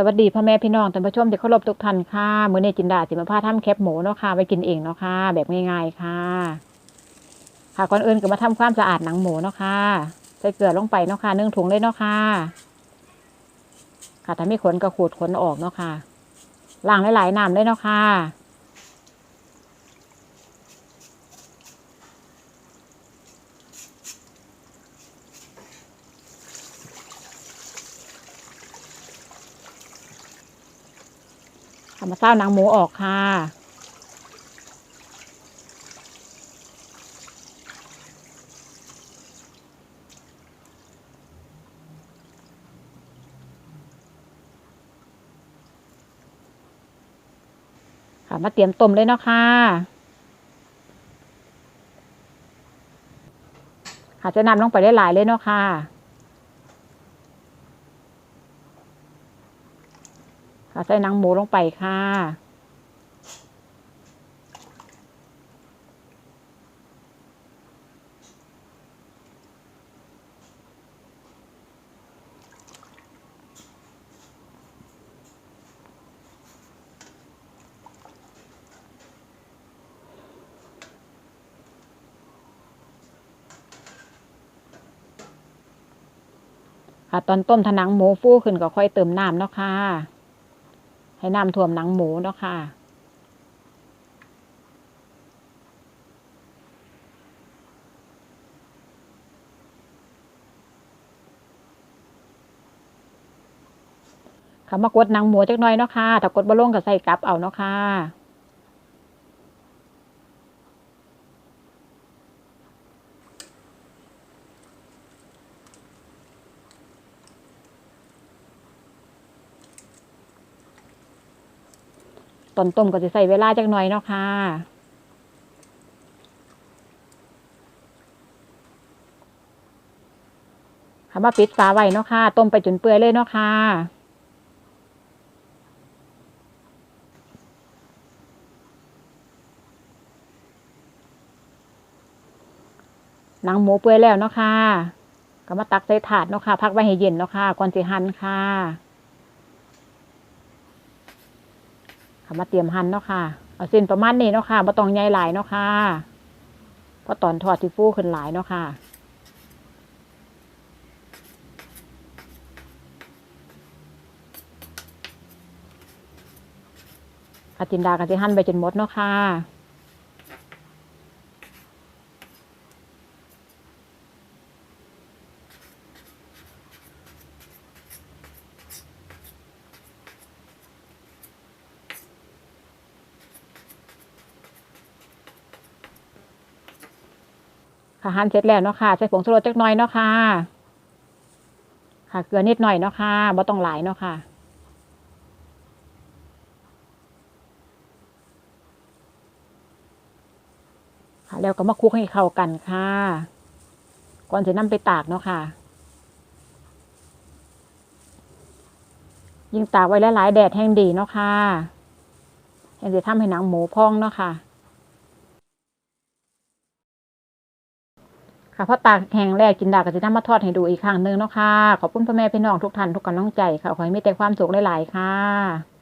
สวัสดีพ่อแม่พี่น้องท่านผู้ชมที่เคารพทุกท่านค่ะมื้อนี้จินดาสิมาพาทำแคบหมูเนาะค่ะไปกินเองเนาะค่ะแบบง่ายๆค่ะ ค่ะก่อนอื่นก็มาทำความสะอาดหนังหมูเนาะค่ะใส่เกลือลงไปเนาะค่ะนึ่งถุงเลยเนาะค่ะ ค่ะถ้ามีขนก็ขูดขนออกเนาะค่ะล้างหลายๆน้ำเลยเนาะค่ะ ทำมาเศร้านังหมูออกค่ะ ค่ะมาเตรียมต้มเลยเนาะค่ะค่ะจะนำลงไปได้หลายเลยเนาะค่ะ ค่ะใส่หนังหมูลงไปค่ะค่ะตอนต้มถังหมูฟูขึ้นก็ค่อยเติมน้ำเนาะค่ะ ให้น้ำท่วมหนังหมูเนาะค่ะ ค่ะมากดหนังหมูจักหน่อยเนาะค่ะ ถ้ากดบ่ลงก็ใส่กลับเอาเนาะค่ะ ตอนต้มก็จะใส่เวลาจักหน่อยเนาะค่ะค่ะมาปิดฝาไว้เนาะค่ะ ต้มไปจนเปื่อยเลยเนาะค่ะหนังหมูเปื่อยแล้วเนาะค่ะก็มาตักใส่ถาดเนาะค่ะ พักไว้ให้เย็นเนาะค่ะ ก่อนสิหั่นค่ะ ค่ะมาเตรียมหั่นเนาะค่ะ เอาเส้นประมาณนี้เนาะค่ะมาต้องใหญ่หลายเนาะค่ะเพราะตอนทอดที่ฟูขึ้นหลายเนาะค่ะอาจินดาก็สิหั่นไปจนหมดเนาะค่ะ ค่ะหั่นเสร็จแล้วเนาะค่ะ ใส่ผงชูรสจักหน่อยเนาะค่ะ ค่ะเกลือนิดหน่อยเนาะค่ะบ่ต้องหลายเนาะค่ะค่ะแล้วก็มาคลุกให้เข้ากันค่ะ ก่อนจะนำไปตากเนาะค่ะ ยิ่งตากไว้หลายๆแดดแห้งดีเนาะค่ะแห้งจะทำให้หนังหมูพองเนาะค่ะ ค่ะพอตากแห้งแล้วจินดาก็จะนำมาทอดให้ดูอีกครั้งหนึ่งเนาะค่ะ ขอบคุณพ่อแม่พี่น้องทุกท่านทุกกำลังใจค่ะ ขอให้มีแต่ความสุขหลายๆค่ะ